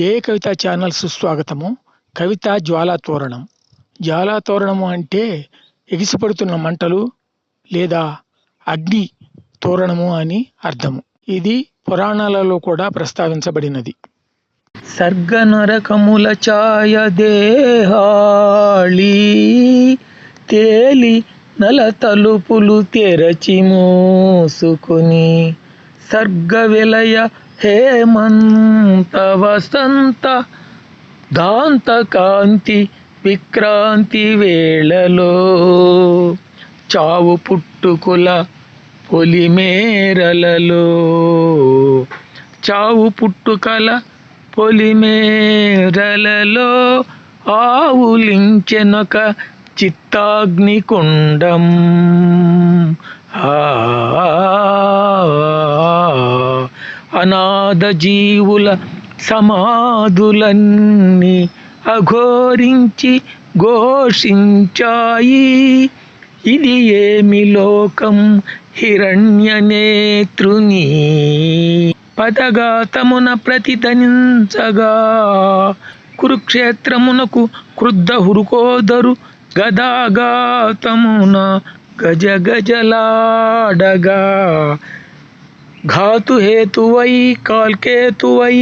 ఏ కవిత channel సుస్వాగతము. కవిత జ్వాలా తోరణం. జ్వాలా తోరణము అంటే ఎగిసిపడుతున్న మంటలు లేదా అగ్ని తోరణము అని అర్థము. ఇది పురాణాలలో కూడా ప్రస్తావించబడినది. సర్గ నరకముల ఛాయ దేహాళి తేలి నల తలుపులు తెరచి మూసుకుని సర్గ విలయ హేమంత వసంత దాంత కాంతి విక్రాంతి వేళలో చావు పుట్టుకుల పొలిమేరలలో చావు పుట్టుకల పొలిమేరలలో ఆవులించెనొక చిత్తాగ్ని కుండం ఆ అనాథ జీవుల సమాధులన్నీ అఘోరించి ఘోషించాయి. ఇది ఏమి లోకం? హిరణ్యనేత్రుని పదగాతమున ప్రతిధనించగా కురుక్షేత్రమునకు క్రుద్ధ హురుకోదరు గదాగాతమున గజ గజలాడగా ఘాతుహేతువై కాల్కేతువై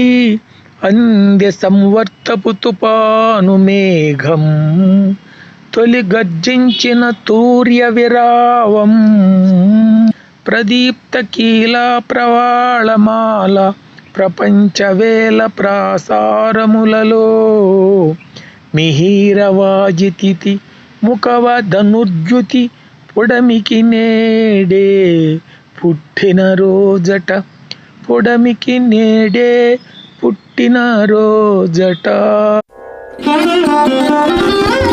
అంద్య సంవర్తపు తుపాను మేఘం తొలి గర్జించిన తూర్య విరావం ప్రదీప్త కీలా ప్రవాళమాల ప్రపంచవేల ప్రాసారములలో మిహీరవాజితి ముఖవ ధనుర్జుతి పొడమికి నేడే పుట్టిన రోజట పొడమికి నేడే పుట్టిన రోజట.